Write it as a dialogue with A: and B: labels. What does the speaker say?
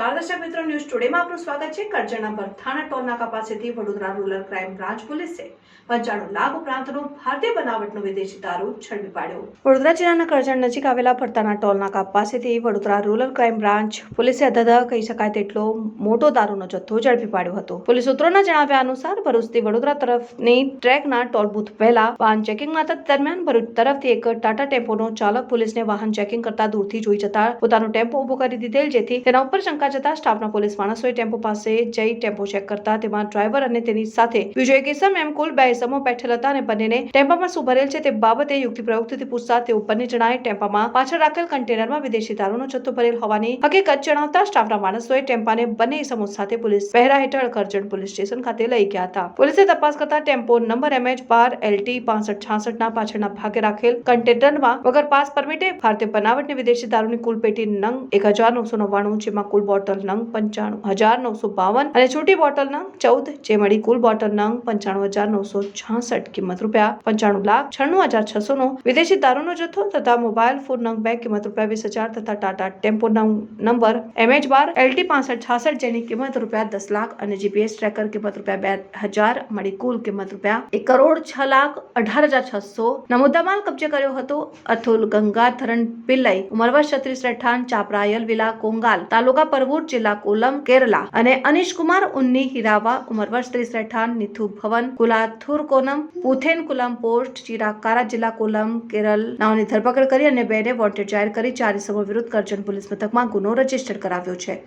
A: નમસ્કાર, દર્શક મિત્રો, ન્યૂઝ ટુડેમાં આપનું સ્વાગત છે. કરજણના ભરથાણા ટોલ નાકા પાસેથી વડોદરા રૂરલ ક્રાઇમ બ્રાન્ચ પોલીસે પંચાણું લાખ ઉપરાંતનો ભારતીય બનાવટનો વિદેશી દારૂ ઝડપી પાડ્યો. વડોદરા જિલ્લાના કરજણ નજીક આવેલા ભરથાણા ટોલ નાકા પાસેથી વડોદરા રૂરલ ક્રાઇમ બ્રાન્ચ પોલીસે અધધ કહી શકાય તેટલો મોટો દારૂનો જથ્થો ઝડપી પાડ્યો હતો. પોલીસ સૂત્રોના જણાવ્યા અનુસાર, ભરૂચથી વડોદરા તરફની ટ્રેકના ટોલ બુથ પહેલા વાહન ચેકિંગમાં હતા દરમિયાન ભરૂચ તરફથી એક ટાટા ટેમ્પોનો ચાલક પોલીસને વાહન ચેકિંગ કરતા દૂરથી જોઈ જતા પોતાનો ટેમ્પો ઊભો કરી દીધેલ, જેથી તેના ઉપર શંકા જતા સ્ટાફના પોલીસ માણસોએ ટેમ્પો પાસે જઈ ટેમ્પો ચેક કરતા તેમાં ડ્રાઈવર અને તેની સાથે બીજો એક એમ કુલ બે ઇસમો બેઠેલ હતા અને બંનેને ટેમ્પામાં શું ભરેલ છે તે બાબતે યુક્તિ પ્રયુક્તિથી પૂછતા તેઓ બંને જણાએ ટેમ્પામાં પાછળ રાખેલ કન્ટેનરમાં વિદેશી દારૂનો જથ્થો ભરેલ હોવાની હકીકત જણાવતા સ્ટાફના માણસોએ ટેમ્પાને બંને ઇસમો સાથે પોલીસ પહેરા હેઠળ કરજણ પોલીસ સ્ટેશન ખાતે લઈ ગયા હતા. પોલીસે તપાસ કરતા ટેમ્પો નંબર એમએચ બાર એલટી પાસઠ છાસઠ ના પાછળના ભાગે રાખેલ કન્ટેનરમાં વગર પાસ પરમિટે ભારતીય બનાવટની વિદેશી દારૂની કુલ પેટી નંગ એક હજાર નવસો નવ્વાણું, જેમાં કુલ બોટલ નંગ પંચાણું, હજાર નવસો બાવન અને છોટી બોટલ નંગ ચૌદ, જે મળી કુલ બોટલ નંગ પંચાણું હજાર નવસો છાસઠ કિંમત રૂપિયા, પંચાણું લાખ છન્નું હજાર છસો નો વિદેશી દારૂનો જથ્થો તથા મોબાઈલ ફોન નંગ બે કિંમત રૂપિયા વીસ હજાર તથા ટાટા ટેમ્પો નંબર, એમએચ બાર, એલટી પાસઠ છાસઠ જેની કિંમત રૂપિયા દસ લાખ અને જીપીએસ ટ્રેકર કિંમત રૂપિયા બે હજાર મળી કુલ કિંમત રૂપિયા એક કરોડ છ લાખ અઢાર હજાર છસો ના મુદ્દામાલ કબજે કર્યો હતો. અથુલ ગંગાધરણ પિલ્લઈ ઉમરવા છત્રીસ, રહેઠાણ ચાપરાયલ વિલા કોંગાલ તાલુકા પરવૂર જિલ્લા કોલમ, કેરલા અને અનિશ કુમાર ઉન્ની હિરાવા ઉમર વર્ષ ત્રીસ નિથુ ભવન કુલાથુર કોનમ, પુથેન કુલમ પોસ્ટ ચિરાકારા જિલ્લા કોલમ, કેરલ નાઓની ધરપકડ કરી અને બેને વોન્ટેડ જાહેર કરી ચાર ઇસમો વિરુદ્ધ કરજણ પોલીસ મથકમાં ગુનો રજિસ્ટર કરાવ્યો છે.